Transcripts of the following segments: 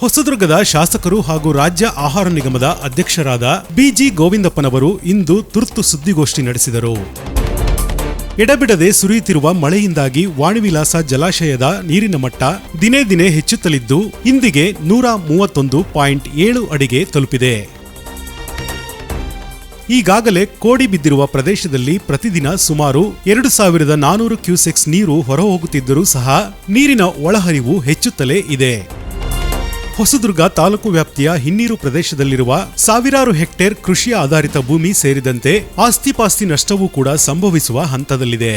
ಹೊಸದುರ್ಗದ ಶಾಸಕರು ಹಾಗೂ ರಾಜ್ಯ ಆಹಾರ ನಿಗಮದ ಅಧ್ಯಕ್ಷರಾದ ಬಿಜಿ ಗೋವಿಂದಪ್ಪನವರು ಇಂದು ತುರ್ತು ಸುದ್ದಿಗೋಷ್ಠಿ ನಡೆಸಿದರು. ಎಡಬಿಡದೆ ಸುರಿಯುತ್ತಿರುವ ಮಳೆಯಿಂದಾಗಿ ವಾಣಿವಿಲಾಸ ಜಲಾಶಯದ ನೀರಿನ ಮಟ್ಟ ದಿನೇ ದಿನೇ ಹೆಚ್ಚುತ್ತಲಿದ್ದು, ಇಂದಿಗೆ ನೂರ ಮೂವತ್ತೊಂದು ಪಾಯಿಂಟ್ ಏಳು ಅಡಿಗೆ ತಲುಪಿದೆ. ಈಗಾಗಲೇ ಕೋಡಿ ಬಿದ್ದಿರುವ ಪ್ರದೇಶದಲ್ಲಿ ಪ್ರತಿದಿನ ಸುಮಾರು ಎರಡು ಸಾವಿರದ ನಾನೂರು ಕ್ಯೂಸೆಕ್ಸ್ ನೀರು ಹೊರಹೋಗುತ್ತಿದ್ದರೂ ಸಹ ನೀರಿನ ಒಳಹರಿವು ಹೆಚ್ಚುತ್ತಲೇ ಇದೆ. ಹೊಸದುರ್ಗ ತಾಲೂಕು ವ್ಯಾಪ್ತಿಯ ಹಿನ್ನೀರು ಪ್ರದೇಶದಲ್ಲಿರುವ ಸಾವಿರಾರು ಹೆಕ್ಟೇರ್ ಕೃಷಿ ಆಧಾರಿತ ಭೂಮಿ ಸೇರಿದಂತೆ ಆಸ್ತಿಪಾಸ್ತಿ ನಷ್ಟವೂ ಕೂಡ ಸಂಭವಿಸುವ ಹಂತದಲ್ಲಿದೆ.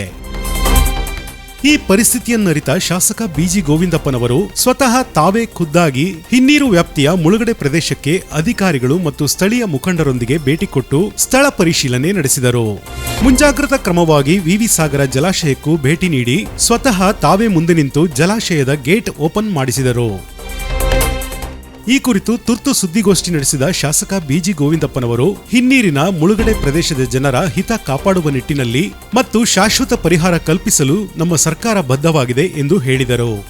ಈ ಪರಿಸ್ಥಿತಿಯನ್ನರಿತ ಶಾಸಕ ಬಿಜಿ ಗೋವಿಂದಪ್ಪನವರು ಸ್ವತಃ ತಾವೇ ಖುದ್ದಾಗಿ ಹಿನ್ನೀರು ವ್ಯಾಪ್ತಿಯ ಮುಳುಗಡೆ ಪ್ರದೇಶಕ್ಕೆ ಅಧಿಕಾರಿಗಳು ಮತ್ತು ಸ್ಥಳೀಯ ಮುಖಂಡರೊಂದಿಗೆ ಭೇಟಿ ಕೊಟ್ಟು ಸ್ಥಳ ಪರಿಶೀಲನೆ ನಡೆಸಿದರು. ಮುಂಜಾಗ್ರತಾ ಕ್ರಮವಾಗಿ ವಿವಿ ಸಾಗರ ಜಲಾಶಯಕ್ಕೂ ಭೇಟಿ ನೀಡಿ ಸ್ವತಃ ತಾವೇ ಮುಂದೆ ನಿಂತು ಜಲಾಶಯದ ಗೇಟ್ ಓಪನ್ ಮಾಡಿಸಿದರು. ಈ ಕುರಿತು ತುರ್ತು ಸುದ್ದಿಗೋಷ್ಠಿ ನಡೆಸಿದ ಶಾಸಕ ಬಿಜಿ ಗೋವಿಂದಪ್ಪನವರು, ಹಿನ್ನೀರಿನ ಮುಳುಗಡೆ ಪ್ರದೇಶದ ಜನರ ಹಿತ ಕಾಪಾಡುವ ನಿಟ್ಟಿನಲ್ಲಿ ಮತ್ತು ಶಾಶ್ವತ ಪರಿಹಾರ ಕಲ್ಪಿಸಲು ನಮ್ಮ ಸರ್ಕಾರ ಬದ್ಧವಾಗಿದೆ ಎಂದು ಹೇಳಿದರು.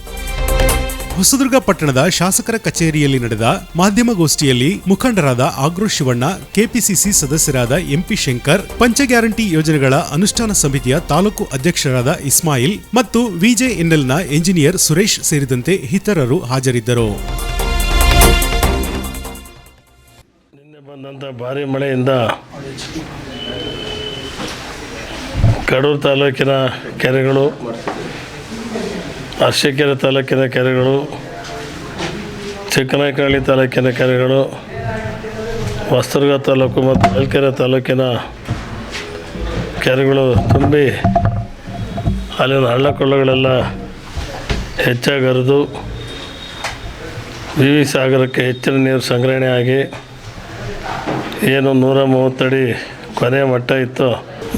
ಹೊಸದುರ್ಗ ಪಟ್ಟಣದ ಶಾಸಕರ ಕಚೇರಿಯಲ್ಲಿ ನಡೆದ ಮಾಧ್ಯಮಗೋಷ್ಠಿಯಲ್ಲಿ ಮುಖಂಡರಾದ ಆಗ್ರೋ ಶಿವಣ್ಣ, ಕೆಪಿಸಿಸಿ ಸದಸ್ಯರಾದ ಎಂಪಿ ಶಂಕರ್, ಪಂಚ ಗ್ಯಾರಂಟಿ ಯೋಜನೆಗಳ ಅನುಷ್ಠಾನ ಸಮಿತಿಯ ತಾಲೂಕು ಅಧ್ಯಕ್ಷರಾದ ಇಸ್ಮಾಯಿಲ್ ಮತ್ತು ವಿಜೆಎನ್ಎಲ್ನ ಎಂಜಿನಿಯರ್ ಸುರೇಶ್ ಸೇರಿದಂತೆ ಇತರರು ಹಾಜರಿದ್ದರು. ಬಂದಂಥ ಭಾರಿ ಮಳೆಯಿಂದ ಕಡೂರು ತಾಲೂಕಿನ ಕೆರೆಗಳು, ಅರಸೀಕೆರೆ ತಾಲೂಕಿನ ಕೆರೆಗಳು ಚಿಕ್ಕನಕಳ್ಳಿ ತಾಲೂಕಿನ ಕೆರೆಗಳು, ಹೊಸದುರ್ಗ ತಾಲೂಕು ಮತ್ತು ಹಲ್ಕೆರೆ ತಾಲೂಕಿನ ಕೆರೆಗಳು ತುಂಬಿ ಅಲ್ಲಿನ ಹಳ್ಳ ಕೊಳ್ಳಗಳೆಲ್ಲ ಹೆಚ್ಚಾಗಿ ಹರಿದು ವಿ ವಿ ಸಾಗರಕ್ಕೆ ಹೆಚ್ಚಿನ ನೀರು ಸಂಗ್ರಹಣೆ ಆಗಿ ಏನು ನೂರ ಮೂವತ್ತಡಿ ಕೊನೆ ಮಟ್ಟ ಇತ್ತು.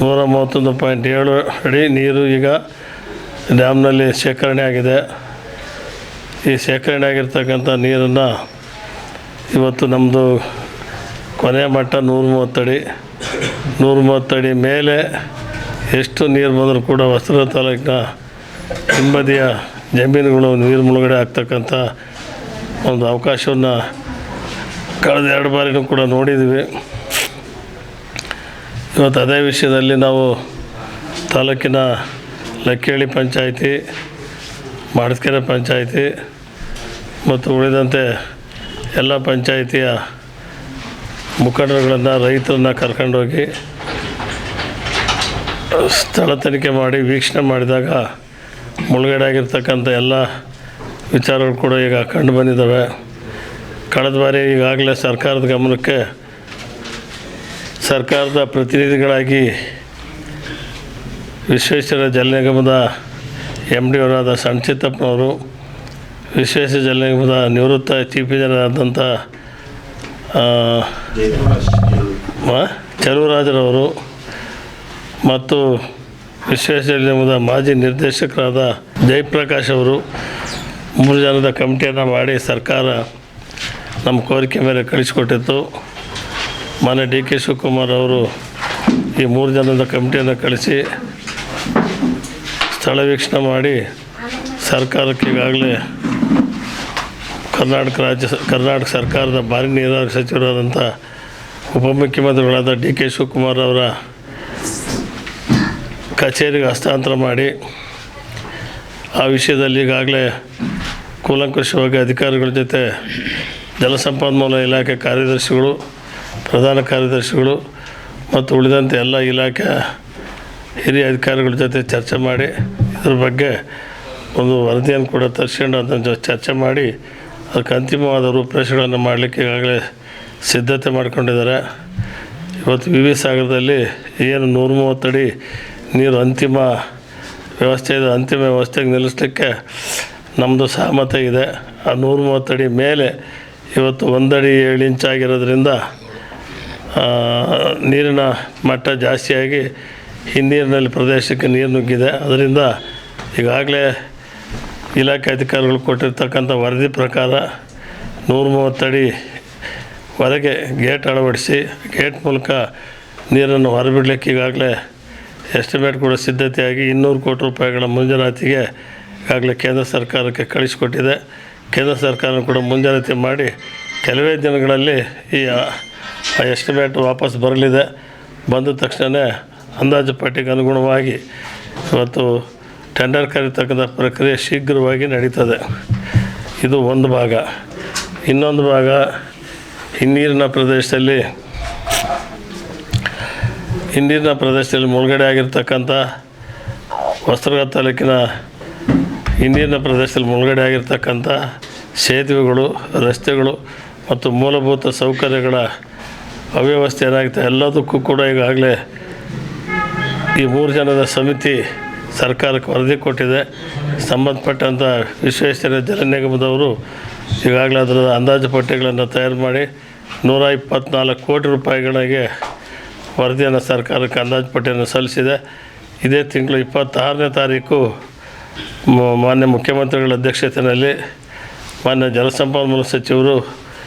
ನೂರ ಮೂವತ್ತೊಂದು ಪಾಯಿಂಟ್ ಏಳು ಅಡಿ ನೀರು ಈಗ ಡ್ಯಾಮ್ನಲ್ಲಿ ಶೇಖರಣೆ ಆಗಿದೆ. ಈ ಶೇಖರಣೆ ಆಗಿರ್ತಕ್ಕಂಥ ನೀರನ್ನು ಇವತ್ತು ನಮ್ಮದು ಕೊನೆ ಮಟ್ಟ ನೂರ ಮೂವತ್ತಡಿ ನೂರ ಮೂವತ್ತಡಿ ಮೇಲೆ ಎಷ್ಟು ನೀರು ಬಂದರೂ ಕೂಡ ವಸ್ತ್ರ ತಾಲೂಕಿನ ಹಿಂಬದಿಯ ಜಮೀನುಗಳು ನೀರು ಮುಳುಗಡೆ ಆಗ್ತಕ್ಕಂಥ ಒಂದು ಅವಕಾಶವನ್ನು ಕಳೆದ ಎರಡು ಬಾರಿನೂ ಕೂಡ ನೋಡಿದ್ದೀವಿ ಇವತ್ತು ಅದೇ ವಿಷಯದಲ್ಲಿ ನಾವು ತಾಲೂಕಿನ ಲಕ್ಕೇಳಿ ಪಂಚಾಯಿತಿ, ಮಾಡಿಸ್ಕೆರೆ ಪಂಚಾಯಿತಿ ಮತ್ತು ಉಳಿದಂತೆ ಎಲ್ಲ ಪಂಚಾಯಿತಿಯ ಮುಖಂಡರುಗಳನ್ನು, ರೈತರನ್ನ ಕರ್ಕೊಂಡೋಗಿ ಸ್ಥಳ ತನಿಖೆ ಮಾಡಿ, ವೀಕ್ಷಣೆ ಮಾಡಿದಾಗ ಮುಳುಗಡೆ ಆಗಿರ್ತಕ್ಕಂಥ ಎಲ್ಲ ವಿಚಾರಗಳು ಕೂಡ ಈಗ ಕಂಡು ಬಂದಿದ್ದಾವೆ. ಕಳೆದ ಬಾರಿ ಈಗಾಗಲೇ ಸರ್ಕಾರದ ಗಮನಕ್ಕೆ ಸರ್ಕಾರದ ಪ್ರತಿನಿಧಿಗಳಾಗಿ ವಿಶ್ವೇಶ್ವರ ಜಲ ನಿಗಮದ ಎಂ ಡಿ ಅವರಾದ ಸಣ್ಚಿತ್ತಪ್ಪನವರು ವಿಶ್ವೇಶ್ವರ ಜಲ ನಿಗಮದ ನಿವೃತ್ತ ಚೀಫ್ ಇಂಜಿನಿಯರ್ ಆದಂಥ ಚಲುವರಾಜರವರು ಮತ್ತು ವಿಶ್ವೇಶ್ವರ ನಿಗಮದ ಮಾಜಿ ನಿರ್ದೇಶಕರಾದ ಜಯಪ್ರಕಾಶ್ ಅವರು, ಮೂರು ಜನದ ಕಮಿಟಿಯನ್ನು ಮಾಡಿ ಸರ್ಕಾರ ನಮ್ಮ ಕೋರಿಕೆ ಮೇಲೆ ಕಳಿಸಿಕೊಟ್ಟಿತ್ತು. ಮಾನ್ಯ ಡಿ ಕೆ ಶಿವಕುಮಾರ್ ಅವರು ಈ ಮೂರು ಜನದ ಕಮಿಟಿಯನ್ನು ಕಳಿಸಿ ಸ್ಥಳ ವೀಕ್ಷಣೆ ಮಾಡಿ ಸರ್ಕಾರಕ್ಕೆ ಈಗಾಗಲೇ ಕರ್ನಾಟಕ ರಾಜ್ಯ ಕರ್ನಾಟಕ ಸರ್ಕಾರದ ಭಾರಿ ನೀರಾವರಿ ಸಚಿವರಾದಂಥ ಉಪಮುಖ್ಯಮಂತ್ರಿಗಳಾದ ಡಿ ಕೆ ಶಿವಕುಮಾರ್ ಅವರ ಕಚೇರಿಗೆ ಹಸ್ತಾಂತರ ಮಾಡಿ ಆ ವಿಷಯದಲ್ಲಿ ಈಗಾಗಲೇ ಕೂಲಂಕುಷವಾಗಿ ಅಧಿಕಾರಿಗಳ ಜೊತೆ ಜಲಸಂಪನ್ಮೂಲ ಇಲಾಖೆ ಕಾರ್ಯದರ್ಶಿಗಳು, ಪ್ರಧಾನ ಕಾರ್ಯದರ್ಶಿಗಳು ಮತ್ತು ಉಳಿದಂತೆ ಎಲ್ಲ ಇಲಾಖೆ ಹಿರಿಯ ಅಧಿಕಾರಿಗಳ ಜೊತೆ ಚರ್ಚೆ ಮಾಡಿ, ಇದ್ರ ಬಗ್ಗೆ ಒಂದು ವರದಿಯನ್ನು ಕೂಡ ತರಿಸ್ಕೊಂಡು ಅದನ್ನ ಚರ್ಚೆ ಮಾಡಿ, ಅದಕ್ಕೆ ಅಂತಿಮವಾದ ರೂಪರೇಷೆಗಳನ್ನು ಮಾಡಲಿಕ್ಕೆ ಈಗಾಗಲೇ ಸಿದ್ಧತೆ ಮಾಡಿಕೊಂಡಿದ್ದಾರೆ. ಇವತ್ತು ವಿ ವಿ ಸಾಗರದಲ್ಲಿ ಏನು ನೂರ ಮೂವತ್ತಡಿ ನೀರು ಅಂತಿಮ ವ್ಯವಸ್ಥೆ ಇದೆ, ಅಂತಿಮ ವ್ಯವಸ್ಥೆಗೆ ನಿಲ್ಲಿಸಲಿಕ್ಕೆ ನಮ್ಮದು ಸಹಮತ ಇದೆ. ಆ ನೂರ ಮೂವತ್ತಡಿ ಮೇಲೆ ಇವತ್ತು ಒಂದಡಿ ಏಳು ಇಂಚ್ ಆಗಿರೋದ್ರಿಂದ ಆ, ನೀರಿನ ಮಟ್ಟ ಜಾಸ್ತಿಯಾಗಿ ಹಿನ್ನೀರಿನಲ್ಲಿ ಪ್ರದೇಶಕ್ಕೆ ನೀರು ನುಗ್ಗಿದೆ. ಅದರಿಂದ ಈಗಾಗಲೇ ಇಲಾಖೆ ಅಧಿಕಾರಿಗಳು ಕೊಟ್ಟಿರ್ತಕ್ಕಂಥ ವರದಿ ಪ್ರಕಾರ ನೂರ ಮೂವತ್ತಡಿ ಹೊರಗೆ ಗೇಟ್ ಅಳವಡಿಸಿ ಗೇಟ್ ಮೂಲಕ ನೀರನ್ನು ಹೊರಬಿಡಲಿಕ್ಕೆ ಈಗಾಗಲೇ ಎಸ್ಟಿಮೇಟ್ ಕೂಡ ಸಿದ್ಧತೆಯಾಗಿ ಇನ್ನೂರು ಕೋಟಿ ರೂಪಾಯಿಗಳ ಮಂಜೂರಾತಿಗೆ ಈಗಾಗಲೇ ಕೇಂದ್ರ ಸರ್ಕಾರಕ್ಕೆ ಕಳಿಸಿಕೊಟ್ಟಿದೆ. ಕೇಂದ್ರ ಸರ್ಕಾರ ಕೂಡ ಮುಂಜಾಗ್ರತೆ ಮಾಡಿ ಕೆಲವೇ ದಿನಗಳಲ್ಲಿ ಈ ಎಸ್ಟಿಮೇಟ್ ವಾಪಸ್ ಬರಲಿದೆ, ಬಂದ ತಕ್ಷಣ ಅಂದಾಜು ಪಟ್ಟಿಗೆ ಅನುಗುಣವಾಗಿ ಇವತ್ತು ಟೆಂಡರ್ ಕರೀತಕ್ಕಂಥ ಪ್ರಕ್ರಿಯೆ ಶೀಘ್ರವಾಗಿ ನಡೀತದೆ. ಇದು ಒಂದು ಭಾಗ. ಇನ್ನೊಂದು ಭಾಗ, ಹಿನ್ನೀರಿನ ಪ್ರದೇಶದಲ್ಲಿ ಹಿನ್ನೀರಿನ ಪ್ರದೇಶದಲ್ಲಿ ಮುಳುಗಡೆ ಆಗಿರ್ತಕ್ಕಂಥ ವಸ್ತ್ರಗಳ ತಾಲೂಕಿನ ಹಿನ್ನೀರಿನ ಪ್ರದೇಶದಲ್ಲಿ ಮುಳುಗಡೆ ಆಗಿರ್ತಕ್ಕಂಥ ಸೇತುವೆಗಳು, ರಸ್ತೆಗಳು ಮತ್ತು ಮೂಲಭೂತ ಸೌಕರ್ಯಗಳ ಅವ್ಯವಸ್ಥೆ ಏನಾಗುತ್ತೆ? ಎಲ್ಲದಕ್ಕೂ ಕೂಡ ಈಗಾಗಲೇ ಈ ಮೂರು ಜನದ ಸಮಿತಿ ಸರ್ಕಾರಕ್ಕೆ ವರದಿ ಕೊಟ್ಟಿದೆ. ಸಂಬಂಧಪಟ್ಟಂಥ ವಿಶ್ವೇಶ್ವರ ಜಲ ನಿಗಮದವರು ಈಗಾಗಲೇ ಅದರ ಅಂದಾಜು ಪಟ್ಟಿಗಳನ್ನು ತಯಾರು ಮಾಡಿ ನೂರ ಇಪ್ಪತ್ತ್ನಾಲ್ಕು ಕೋಟಿ ರೂಪಾಯಿಗಳಿಗೆ ವರದಿಯನ್ನು ಸರ್ಕಾರಕ್ಕೆ ಅಂದಾಜು ಪಟ್ಟಿಯನ್ನು ಸಲ್ಲಿಸಿದೆ. ಇದೇ ತಿಂಗಳು ಇಪ್ಪತ್ತಾರನೇ ತಾರೀಕು ಮಾನ್ಯ ಮುಖ್ಯಮಂತ್ರಿಗಳ ಅಧ್ಯಕ್ಷತೆಯಲ್ಲಿ ಮಾನ್ಯ ಜಲಸಂಪನ್ಮೂಲ ಸಚಿವರು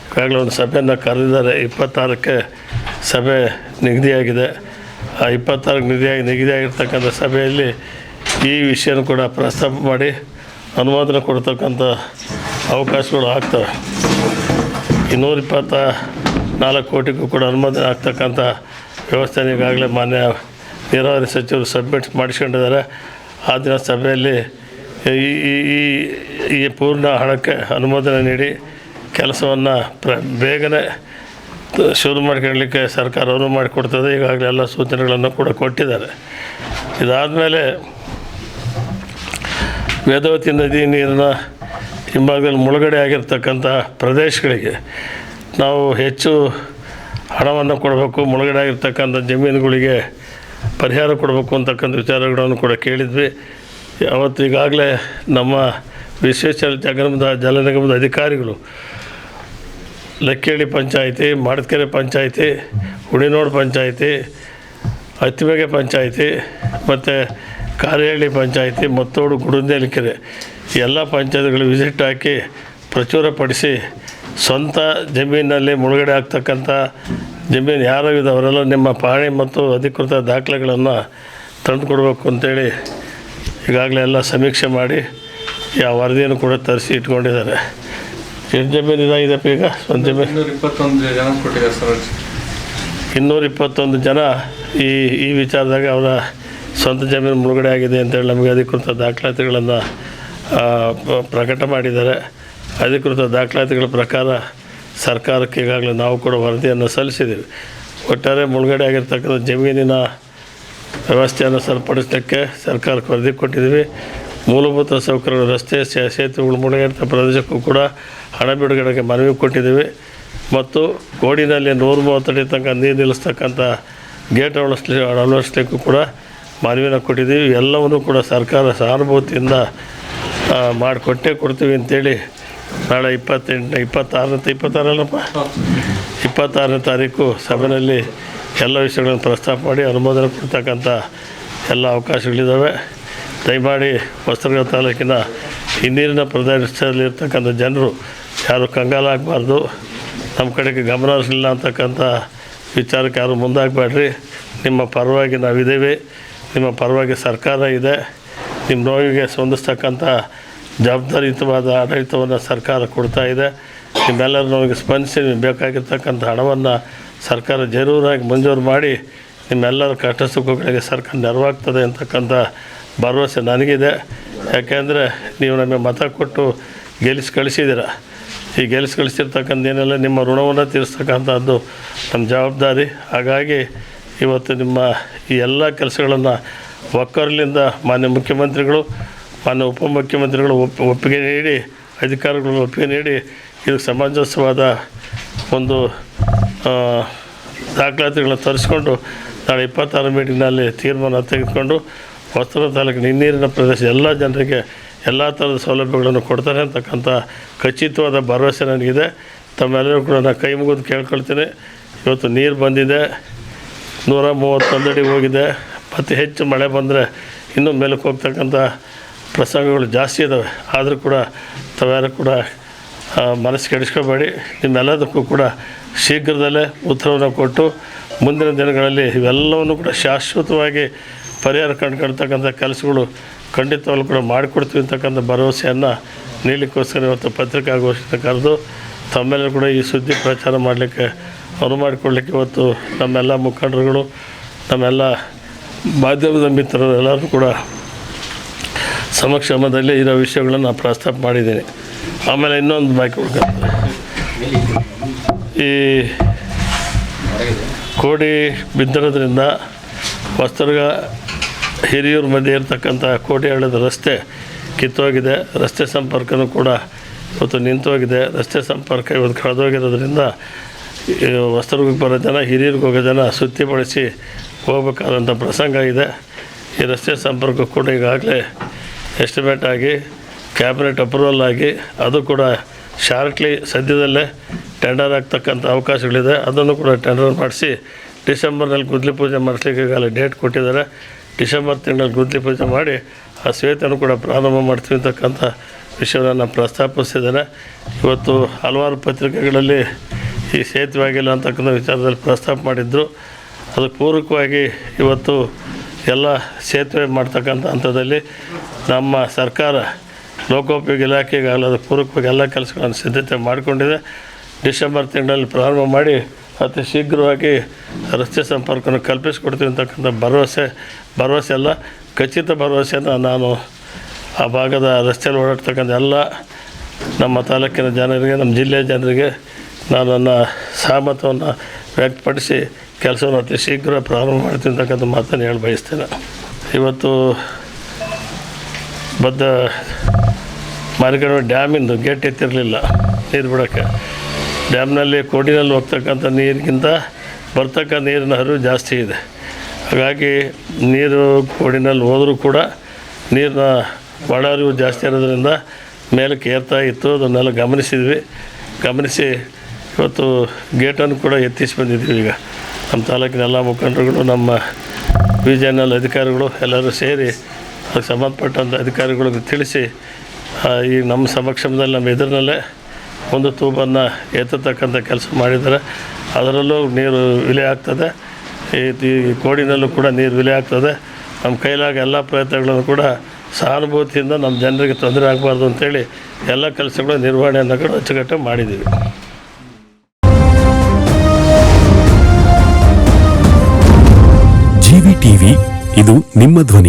ಈಗಾಗಲೇ ಒಂದು ಸಭೆಯನ್ನು ಕರೆದಿದ್ದಾರೆ. ಇಪ್ಪತ್ತಾರಕ್ಕೆ ಸಭೆ ನಿಗದಿಯಾಗಿದೆ. ಆ ಇಪ್ಪತ್ತಾರಕ್ಕೆ ನಿಗದಿಯಾಗಿ ನಿಗದಿಯಾಗಿರ್ತಕ್ಕಂಥ ಸಭೆಯಲ್ಲಿ ಈ ವಿಷಯನೂ ಕೂಡ ಪ್ರಸ್ತಾಪ ಮಾಡಿ ಅನುಮೋದನೆ ಕೊಡ್ತಕ್ಕಂಥ ಅವಕಾಶಗಳು ಆಗ್ತವೆ. ಇನ್ನೂರಿಪ್ಪತ್ತ ನಾಲ್ಕು ಕೋಟಿಗೂ ಕೂಡ ಅನುಮೋದನೆ ಆಗ್ತಕ್ಕಂಥ ವ್ಯವಸ್ಥೆನ ಈಗಾಗಲೇ ಮಾನ್ಯ ನೀರಾವರಿ ಸಚಿವರು ಸಬ್ಮಿಟ್ ಮಾಡಿಸ್ಕೊಂಡಿದ್ದಾರೆ. ಆ ದಿನ ಸಭೆಯಲ್ಲಿ ಈ, ಈ- ಈ ಪೂರ್ಣ ಹಣಕ್ಕೆ ಅನುಮೋದನೆ ನೀಡಿ ಕೆಲಸವನ್ನು ಪ್ರ, ಬೇಗನೆ ಶುರು ಮಾಡ್ಕೊಳ್ಳಿಕ್ಕೆ ಸರ್ಕಾರ ಅನುವು ಮಾಡಿಕೊಡ್ತದೆ. ಈಗಾಗಲೇ ಎಲ್ಲ ಸೂಚನೆಗಳನ್ನು ಕೂಡ ಕೊಟ್ಟಿದ್ದಾರೆ. ಇದಾದಮೇಲೆ ವೇದವತಿ ನದಿ ನೀರಿನ ಹಿಂಭಾಗದಲ್ಲಿ ಮುಳುಗಡೆ ಆಗಿರ್ತಕ್ಕಂಥ ಪ್ರದೇಶಗಳಿಗೆ ನಾವು ಹೆಚ್ಚು ಹಣವನ್ನು ಕೊಡಬೇಕು. ಮುಳುಗಡೆ ಆಗಿರ್ತಕ್ಕಂಥ ಜಮೀನುಗಳಿಗೆ ಪರಿಹಾರ ಕೊಡಬೇಕು ಅಂತಕ್ಕಂಥ ವಿಚಾರಗಳನ್ನು ಕೂಡ ಕೇಳಿದ್ವಿ. ಅವತ್ತು ಈಗಾಗಲೇ ನಮ್ಮ ವಿಶೇಷ ಜಗನ್ಮದ ಜಲ ನಿಗಮದ ಅಧಿಕಾರಿಗಳು ಲಕ್ಕೇಳಿ ಪಂಚಾಯಿತಿ ಮಾಡತ್ಕೆರೆ ಪಂಚಾಯಿತಿ, ಹುಡಿನೋಡು ಪಂಚಾಯಿತಿ ಅತ್ತಿಬೆಗೆ ಪಂಚಾಯಿತಿ, ಮತ್ತು ಕಾರೇಹಳ್ಳಿ ಪಂಚಾಯಿತಿ, ಮತ್ತೋಡು ಗುಡುಂದೇಲಿಕೆರೆ ಎಲ್ಲ ಪಂಚಾಯತ್ಗಳು ವಿಸಿಟ್ ಹಾಕಿ ಪ್ರಚುರಪಡಿಸಿ ಸ್ವಂತ ಜಮೀನಲ್ಲಿ ಮುಳುಗಡೆ ಆಗ್ತಕ್ಕಂಥ ಜಮೀನು ಯಾರೋ ಅವರೆಲ್ಲ ನಿಮ್ಮ ಪಾಣಿ ಮತ್ತು ಅಧಿಕೃತ ದಾಖಲೆಗಳನ್ನು ತಂದು ಕೊಡಬೇಕು ಅಂತೇಳಿ ಈಗಾಗಲೇ ಎಲ್ಲ ಸಮೀಕ್ಷೆ ಮಾಡಿ ಯಾವ ವರದಿಯನ್ನು ಕೂಡ ತರಿಸಿ ಇಟ್ಕೊಂಡಿದ್ದಾರೆ. ಎಷ್ಟು ಜಮೀನು ಇದಾಗಿದೆ ಈಗ? ಒಂದು ಜಮೀನು. ಇಪ್ಪತ್ತೊಂದು ಜನ ಕೊಟ್ಟಿದ್ದಾರೆ ಸರ್ ಇನ್ನೂರ ಇಪ್ಪತ್ತೊಂದು ಜನ ಈ ಈ ವಿಚಾರದಾಗ ಅವರ ಸ್ವಂತ ಜಮೀನು ಮುಳುಗಡೆ ಆಗಿದೆ ಅಂತೇಳಿ ನಮಗೆ ಅಧಿಕೃತ ದಾಖಲಾತಿಗಳನ್ನು ಪ್ರಕಟ ಮಾಡಿದ್ದಾರೆ. ಅಧಿಕೃತ ದಾಖಲಾತಿಗಳ ಪ್ರಕಾರ ಸರ್ಕಾರಕ್ಕೆ ಈಗಾಗಲೇ ನಾವು ಕೂಡ ವರದಿಯನ್ನು ಸಲ್ಲಿಸಿದ್ದೀವಿ. ಒಟ್ಟಾರೆ ಮುಳುಗಡೆ ಆಗಿರ್ತಕ್ಕಂಥ ಜಮೀನಿನ ವ್ಯವಸ್ಥೆಯನ್ನು ಸರಿಪಡಿಸಲಿಕ್ಕೆ ಸರ್ಕಾರಕ್ಕೆ ವರದಿ ಕೊಟ್ಟಿದ್ದೀವಿ. ಮೂಲಭೂತ ಸೌಕರ್ಯ, ರಸ್ತೆ ಸೇತುವೆಗಳು ಮುಳುಗಡೆ ಪ್ರದೇಶಕ್ಕೂ ಕೂಡ ಹಣ ಬಿಡುಗಡೆಗೆ ಮನವಿ ಕೊಟ್ಟಿದ್ದೀವಿ. ಮತ್ತು ಗೋಡಿನಲ್ಲಿ ನೂರ ಮೂವತ್ತಡಿ ತನಕ ನೀರು ನಿಲ್ಲಿಸ್ತಕ್ಕಂಥ ಗೇಟ್ ಅಳವಡಿಸ್ಲಿ, ಅಳವಡಿಸ್ಲಿಕ್ಕೂ ಕೂಡ ಮನವಿನ ಕೊಟ್ಟಿದ್ದೀವಿ. ಎಲ್ಲವನ್ನೂ ಕೂಡ ಸರ್ಕಾರ ಸಹಾನುಭೂತಿಯಿಂದ ಮಾಡಿಕೊಟ್ಟೇ ಕೊಡ್ತೀವಿ ಅಂತೇಳಿ ನಾಳೆ ಇಪ್ಪತ್ತೆಂಟು ಇಪ್ಪತ್ತಾರನೇ ಇಪ್ಪತ್ತಾರಲ್ಲಪ್ಪ? ಇಪ್ಪತ್ತಾರನೇ ತಾರೀಕು ಸಭೆಯಲ್ಲಿ ಎಲ್ಲ ವಿಷಯಗಳನ್ನು ಪ್ರಸ್ತಾಪ ಮಾಡಿ ಅನುಮೋದನೆ ಕೊಡ್ತಕ್ಕಂಥ ಎಲ್ಲ ಅವಕಾಶಗಳಿದ್ದಾವೆ. ದಯಮಾಡಿ ಹೊಸದುರ್ಗ ತಾಲೂಕಿನ ಹಿನ್ನೀರಿನ ಪ್ರದೇಶದಲ್ಲಿರ್ತಕ್ಕಂಥ ಜನರು ಯಾರು ಕಂಗಾಲಾಗಬಾರ್ದು ನಮ್ಮ ಕಡೆಗೆ ಗಮನ ಹರಿಸಲಿಲ್ಲ ಅಂತಕ್ಕಂಥ ವಿಚಾರಕ್ಕೆ ಯಾರು ಮುಂದಾಗಬೇಡ್ರಿ. ನಿಮ್ಮ ಪರವಾಗಿ ನಾವಿದ್ದೇವೆ. ನಿಮ್ಮ ಪರವಾಗಿ ಸರ್ಕಾರ ಇದೆ. ನಿಮ್ಮ ನೋವಿಗೆ ಸ್ಪಂದಿಸ್ತಕ್ಕಂಥ ಜವಾಬ್ದಾರಿಯುತವಾದ ಆಡಳಿತವನ್ನು ಸರ್ಕಾರ ಕೊಡ್ತಾ ಇದೆ. ನಿಮ್ಮೆಲ್ಲರೂ ನಮಗೆ ಸ್ಪಂದಿಸಿ ಬೇಕಾಗಿರ್ತಕ್ಕಂಥ ಹಣವನ್ನು ಸರ್ಕಾರ ಜರೂರಾಗಿ ಮಂಜೂರು ಮಾಡಿ ನಿಮ್ಮೆಲ್ಲರ ಕಷ್ಟ ಸುಖಗಳಿಗೆ ಸರ್ಕಾರ ನೆರವಾಗ್ತದೆ ಅಂತಕ್ಕಂಥ ಭರವಸೆ ನನಗಿದೆ. ಯಾಕೆಂದರೆ ನೀವು ನಮಗೆ ಮತ ಕೊಟ್ಟು ಗೆಲ್ಲಿಸಿ ಕಳಿಸಿದ್ದೀರ. ಈ ಗೆಲ್ಲಿಸಿ ಕಳಿಸಿರ್ತಕ್ಕಂಥ ಏನೆಲ್ಲ ನಿಮ್ಮ ಋಣವನ್ನು ತೀರಿಸ್ತಕ್ಕಂಥದ್ದು ನಮ್ಮ ಜವಾಬ್ದಾರಿ. ಹಾಗಾಗಿ ಇವತ್ತು ನಿಮ್ಮ ಈ ಎಲ್ಲ ಕೆಲಸಗಳನ್ನು ಒಕ್ಕರ್ಲಿಂದ ಮಾನ್ಯ ಮುಖ್ಯಮಂತ್ರಿಗಳು ಮಾನ್ಯ ಉಪಮುಖ್ಯಮಂತ್ರಿಗಳು ಒಪ್, ಒಪ್ಪಿಗೆ ನೀಡಿ ಅಧಿಕಾರಿಗಳು ಒಪ್ಪಿಗೆ ನೀಡಿ ಇದಕ್ಕೆ ಸಮಂಜಸವಾದ ಒಂದು ದಾಖಲಾತಿಗಳನ್ನ ತರಿಸ್ಕೊಂಡು ನಾಳೆ ಇಪ್ಪತ್ತಾರು ಮೀಟಿಂಗ್ನಲ್ಲಿ ತೀರ್ಮಾನ ತೆಗೆದುಕೊಂಡು ವಸ್ತ್ರ ತಾಲೂಕಿನ ಹಿನ್ನೀರಿನ ಪ್ರದೇಶ ಎಲ್ಲ ಜನರಿಗೆ ಎಲ್ಲ ಥರದ ಸೌಲಭ್ಯಗಳನ್ನು ಕೊಡ್ತಾರೆ ಅಂತಕ್ಕಂಥ ಖಚಿತವಾದ ಭರವಸೆ ನನಗಿದೆ. ತಮ್ಮೆಲ್ಲರೂ ಕೂಡ ನಾನು ಕೈ ಮುಗಿದು ಕೇಳ್ಕೊಳ್ತೀನಿ. ಇವತ್ತು ನೀರು ಬಂದಿದೆ, ನೂರ ಮೂವತ್ತೊಂದು ಅಡಿ ಹೋಗಿದೆ. ಮತ್ತು ಹೆಚ್ಚು ಮಳೆ ಬಂದರೆ ಇನ್ನೂ ಮೇಲಕ್ಕೆ ಹೋಗ್ತಕ್ಕಂಥ ಪ್ರಸಂಗಗಳು ಜಾಸ್ತಿ ಇದ್ದಾವೆ ಆದರೂ ಕೂಡ ತಾವ್ಯಾರು ಕೂಡ ಮನಸ್ಸು ಕೆಡಿಸ್ಕೋಬೇಡಿ. ನಿಮ್ಮೆಲ್ಲದಕ್ಕೂ ಕೂಡ ಶೀಘ್ರದಲ್ಲೇ ಉತ್ತರವನ್ನು ಕೊಟ್ಟು ಮುಂದಿನ ದಿನಗಳಲ್ಲಿ ಇವೆಲ್ಲವನ್ನು ಕೂಡ ಶಾಶ್ವತವಾಗಿ ಪರಿಹಾರ ಕಂಡುಕೊಳ್ತಕ್ಕಂಥ ಕೆಲಸಗಳು ಖಂಡಿತವಾಗ್ಲೂ ಕೂಡ ಮಾಡಿಕೊಡ್ತೀವಿ ಅಂತಕ್ಕಂಥ ಭರವಸೆಯನ್ನು ನೀಡಲಿಕ್ಕೋಸ್ಕರ ಇವತ್ತು ಪತ್ರಿಕಾಗೋಷ್ಠಿನ ಕರೆದು. ತಮ್ಮೆಲ್ಲರೂ ಕೂಡ ಈ ಸುದ್ದಿ ಪ್ರಚಾರ ಮಾಡಲಿಕ್ಕೆ ಅನುವು ಮಾಡಿಕೊಡ್ಲಿಕ್ಕೆ ಇವತ್ತು ನಮ್ಮೆಲ್ಲ ಮುಖಂಡರುಗಳು, ನಮ್ಮೆಲ್ಲ ಮಾಧ್ಯಮದ ಮಿತ್ರರು ಎಲ್ಲರೂ ಕೂಡ ಸಮಕ್ಷಮದಲ್ಲಿ ಇರೋ ವಿಷಯಗಳನ್ನು ನಾನು ಪ್ರಸ್ತಾಪ ಮಾಡಿದ್ದೀನಿ. ಆಮೇಲೆ ಇನ್ನೊಂದು ಬಾಕಿ ಉಳ್ಕೊಂಡ್ರೆ ಈ ಕೋಡಿ ಬಿದ್ದಿರೋದ್ರಿಂದ ಹೊಸದುರ್ಗ ಹಿರಿಯೂರ ಮಧ್ಯೆ ಇರತಕ್ಕಂಥ ಕೋಟಿ ಹಳ್ಳದ ರಸ್ತೆ ಕಿತ್ತೋಗಿದೆ. ರಸ್ತೆ ಸಂಪರ್ಕನೂ ಕೂಡ ಇವತ್ತು ನಿಂತೋಗಿದೆ. ರಸ್ತೆ ಸಂಪರ್ಕ ಇವತ್ತು ಕಳೆದೋಗಿರೋದ್ರಿಂದ ವಸ್ತುರ್ಗಕ್ಕೆ ಬರೋ ಜನ, ಹಿರಿಯೂರಿಗೆ ಹೋಗೋ ಜನ ಬಳಸಿ ಹೋಗ್ಬೇಕಾದಂಥ ಪ್ರಸಂಗ ಇದೆ. ಈ ರಸ್ತೆ ಸಂಪರ್ಕ ಕೂಡ ಈಗಾಗಲೇ ಎಸ್ಟಿಮೇಟ್ ಆಗಿ ಕ್ಯಾಬಿನೆಟ್ ಅಪ್ರೂವಲ್ ಆಗಿ, ಅದು ಕೂಡ ಶಾರ್ಟ್ಲಿ ಸದ್ಯದಲ್ಲೇ ಟೆಂಡರ್ ಆಗ್ತಕ್ಕಂಥ ಅವಕಾಶಗಳಿದೆ. ಅದನ್ನು ಕೂಡ ಟೆಂಡರ್ ಮಾಡಿಸಿ, ಡಿಸೆಂಬರ್ನಲ್ಲಿ ಗುದ್ಲಿ ಪೂಜೆ ಮಾಡಿಸ್ಲಿಕ್ಕೆ ಈಗಾಗಲೇ ಡೇಟ್ ಕೊಟ್ಟಿದ್ದಾರೆ. ಡಿಸೆಂಬರ್ ತಿಂಗಳಲ್ಲಿ ಗುದ್ಲಿ ಪೂಜೆ ಮಾಡಿ, ಆ ಶ್ವೇತನೂ ಕೂಡ ಪ್ರಾರಂಭ ಮಾಡ್ತೀವಿ ಅಂತಕ್ಕಂಥ ವಿಷಯವನ್ನು ಪ್ರಸ್ತಾಪಿಸಿದ್ದಾರೆ ಇವತ್ತು ಹಲವಾರು ಪತ್ರಿಕೆಗಳಲ್ಲಿ ಈ ಸೇತುವೆ ಆಗಿಲ್ಲ ಅಂತಕ್ಕಂಥ ವಿಚಾರದಲ್ಲಿ ಪ್ರಸ್ತಾಪ ಮಾಡಿದ್ದರು ಅದು ಪೂರಕವಾಗಿ ಇವತ್ತು ಎಲ್ಲ ಸೇತುವೆ ಮಾಡ್ತಕ್ಕಂಥ ಹಂತದಲ್ಲಿ ನಮ್ಮ ಸರ್ಕಾರ ಲೋಕೋಪಯೋಗಿ ಇಲಾಖೆಗೆ ಅಲ್ಲದ ಪೂರಕವಾಗಿ ಎಲ್ಲ ಕೆಲಸಗಳನ್ನು ಸಿದ್ಧತೆ ಮಾಡಿಕೊಂಡಿದೆ. ಡಿಸೆಂಬರ್ ತಿಂಗಳಲ್ಲಿ ಪ್ರಾರಂಭ ಮಾಡಿ ಅತಿ ಶೀಘ್ರವಾಗಿ ರಸ್ತೆ ಸಂಪರ್ಕವನ್ನು ಕಲ್ಪಿಸಿಕೊಡ್ತೀವಿ ಅಂತಕ್ಕಂಥ ಭರವಸೆ ಭರವಸೆ ಅಲ್ಲ, ಖಚಿತ ಭರವಸೆಯನ್ನು ನಾನು ಆ ಭಾಗದ ರಸ್ತೆಯಲ್ಲಿ ಓಡಾಡ್ತಕ್ಕಂಥ ಎಲ್ಲ ನಮ್ಮ ತಾಲೂಕಿನ ಜನರಿಗೆ, ನಮ್ಮ ಜಿಲ್ಲೆಯ ಜನರಿಗೆ ನಾನು ನನ್ನ ಸಹಮತವನ್ನು ವ್ಯಕ್ತಪಡಿಸಿ ಕೆಲಸವನ್ನು ಅತಿ ಶೀಘ್ರ ಪ್ರಾರಂಭ ಮಾಡ್ತಿರ್ತಕ್ಕಂಥ ಮಾತನ್ನು ಹೇಳಿ ಬಯಸ್ತೇನೆ. ಇವತ್ತು ಬದ್ಧ ಮಾರಿಕಡೆ ಡ್ಯಾಮಿಂದು ಗೇಟ್ ಎತ್ತಿರಲಿಲ್ಲ ನೀರು ಬಿಡೋಕ್ಕೆ. ಡ್ಯಾಮ್ನಲ್ಲಿ ಕೋಡಿನಲ್ಲಿ ಹೋಗ್ತಕ್ಕಂಥ ನೀರಿಗಿಂತ ಬರ್ತಕ್ಕ ನೀರಿನ ಹರಿವು ಜಾಸ್ತಿ ಇದೆ. ಹಾಗಾಗಿ ನೀರು ಕೋಡಿನಲ್ಲಿ ಹೋದರೂ ಕೂಡ ನೀರಿನ ಒಳ ಹರಿವು ಜಾಸ್ತಿ ಇರೋದ್ರಿಂದ ಮೇಲಕ್ಕೆ ಏರ್ತಾ ಇತ್ತು, ಅದನ್ನೆಲ್ಲ ಗಮನಿಸಿದ್ವಿ. ಗಮನಿಸಿ ಇವತ್ತು ಗೇಟನ್ನು ಕೂಡ ಎತ್ತಿಸಿ ಬಂದಿದ್ದೀವಿ ಈಗ. ನಮ್ಮ ತಾಲೂಕಿನ ಎಲ್ಲ ಮುಖಂಡರುಗಳು, ನಮ್ಮ ಬಿ ಜೆ ಎನ್ ಎಲ್ ಅಧಿಕಾರಿಗಳು ಎಲ್ಲರೂ ಸೇರಿ ಅದಕ್ಕೆ ಸಂಬಂಧಪಟ್ಟಂಥ ಅಧಿಕಾರಿಗಳಿಗೆ ತಿಳಿಸಿ ಈಗ ನಮ್ಮ ಸಮಕ್ಷಮದಲ್ಲಿ, ನಮ್ಮ ಎದುರಿನಲ್ಲೇ ಒಂದು ತೂಬನ್ನು ಎತ್ತತಕ್ಕಂಥ ಕೆಲಸ ಮಾಡಿದ್ದಾರೆ. ಅದರಲ್ಲೂ ನೀರು ವಿಲೆ ಆಗ್ತದೆ. ಈ ಕೋಡಿನಲ್ಲೂ ಕೂಡ ನೀರು ವಿಲೆ ಆಗ್ತದೆ. ನಮ್ಮ ಕೈಲಾಗ ಎಲ್ಲ ಪ್ರಯತ್ನಗಳನ್ನು ಕೂಡ ಸಹಾನುಭೂತಿಯಿಂದ ನಮ್ಮ ಜನರಿಗೆ ತೊಂದರೆ ಆಗಬಾರ್ದು ಅಂತೇಳಿ ಎಲ್ಲ ಕೆಲಸಗಳು ನಿರ್ವಹಣೆಯನ್ನು ಕೂಡ ಅಚ್ಚುಕಟ್ಟಾಗಿ ಮಾಡಿದ್ದೀವಿ. ಇದು ನಿಮ್ಮ ಧ್ವನಿ.